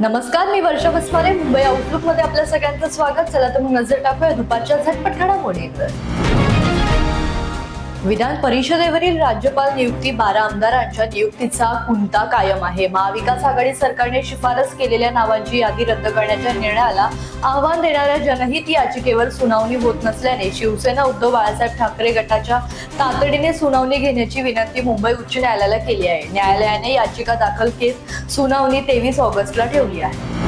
नमस्कार मी वर्षा बसमारे मुंबई आउटलुकमध्ये आपल्या सगळ्यांचं स्वागत. चला तर मग नजर टाकूया दुपारच्या झटपट घडामोडीवर विधान परिषदेवरील राज्यपाल नियुक्ती बारा आमदारांच्या नियुक्तीचा कुंता कायम आहे. महाविकास आघाडी सरकारने शिफारस केलेल्या नावांची यादी रद्द करण्याच्या निर्णयाला आव्हान देणाऱ्या जनहित याचिकेवर सुनावणी होत नसल्याने शिवसेना उद्धव बाळासाहेब ठाकरे गटाच्या तातडीने सुनावणी घेण्याची विनंती मुंबई उच्च न्यायालयाला केली आहे. न्यायालयाने याचिका दाखल केस सुनावणी तेवीस ऑगस्टला ठेवली आहे.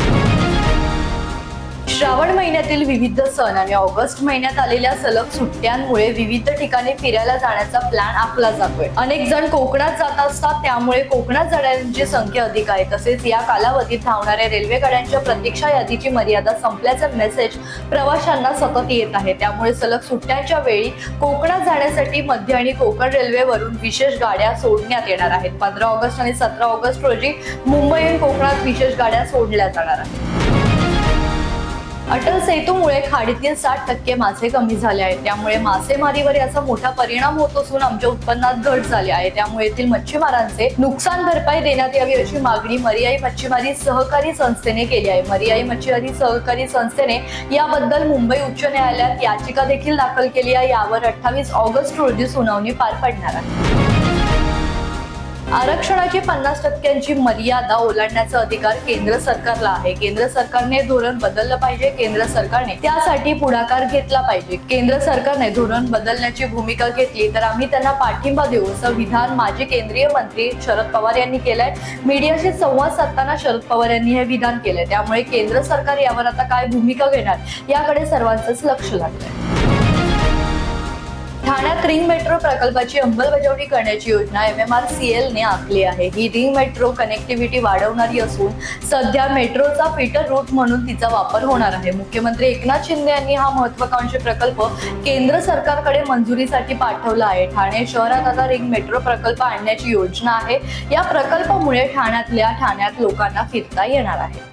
श्रावण महिन्यातील विविध सण आणि ऑगस्ट महिन्यात आलेल्या सलग सुट्ट्यांमुळे विविध ठिकाणी फिरायला जाण्याचा प्लॅन आखला जातोय. अनेक जण कोकणात जात असतात त्यामुळे कोकणात जाणाऱ्यांची संख्या अधिक आहे. तसेच या कालावधीत धावणाऱ्या रेल्वे गाड्यांच्या प्रतीक्षा यादीची मर्यादा संपल्याचा मेसेज प्रवाशांना सतत येत आहे. त्यामुळे सलग सुट्ट्यांच्या वेळी कोकणात जाण्यासाठी मध्य आणि कोकण रेल्वेवरून विशेष गाड्या सोडण्यात येणार आहेत. पंधरा ऑगस्ट आणि सतरा ऑगस्ट रोजी मुंबईहून कोकणात विशेष गाड्या सोडल्या जाणार आहेत. अटल सेतूमुळे खाडीतील साठ टक्के मासे कमी झाले आहेत. त्यामुळे मासेमारीवर याचा मोठा परिणाम होत असून आमच्या उत्पन्नात घट झाली आहे. त्यामुळे येथील मच्छीमारांचे नुकसान भरपाई देण्यात यावी अशी मागणी मरियाई मच्छीमारी सहकारी संस्थेने केली आहे. मरियाई मच्छीमारी सहकारी संस्थेने याबद्दल मुंबई उच्च न्यायालयात याचिका देखील दाखल केली आहे. यावर अठ्ठावीस ऑगस्ट रोजी सुनावणी पार पडणार आहे. आरक्षणाची पन्नास टक्क्यांची मर्यादा ओलांडण्याचा अधिकार केंद्र सरकारला आहे. केंद्र सरकारने धोरण बदललं पाहिजे. केंद्र सरकारने त्यासाठी पुढाकार घेतला पाहिजे. केंद्र सरकारने धोरण बदलण्याची भूमिका घेतली तर आम्ही त्यांना पाठिंबा देऊ असं विधान माजी केंद्रीय मंत्री शरद पवार यांनी केलंय. मीडियाशी संवाद साधताना शरद पवार यांनी हे विधान केलंय. त्यामुळे केंद्र सरकार यावर आता काय भूमिका घेणार याकडे सर्वांचंच लक्ष लागलंय ठाण्यात रिंग मेट्रो प्रकल्पाची अंमलबजावणी करण्याची योजना एम एम आर सी एलने आखली आहे. ही रिंग मेट्रो कनेक्टिव्हिटी वाढवणारी असून सध्या मेट्रोचा फिटर रूट म्हणून तिचा वापर होणार आहे. मुख्यमंत्री एकनाथ शिंदे यांनी हा महत्वाकांक्षी प्रकल्प केंद्र सरकारकडे मंजुरीसाठी पाठवला आहे. ठाणे शहरात आता रिंग मेट्रो प्रकल्प आणण्याची योजना आहे. या प्रकल्पामुळे ठाण्यातल्या ठाण्यात लोकांना फिरता येणार आहे.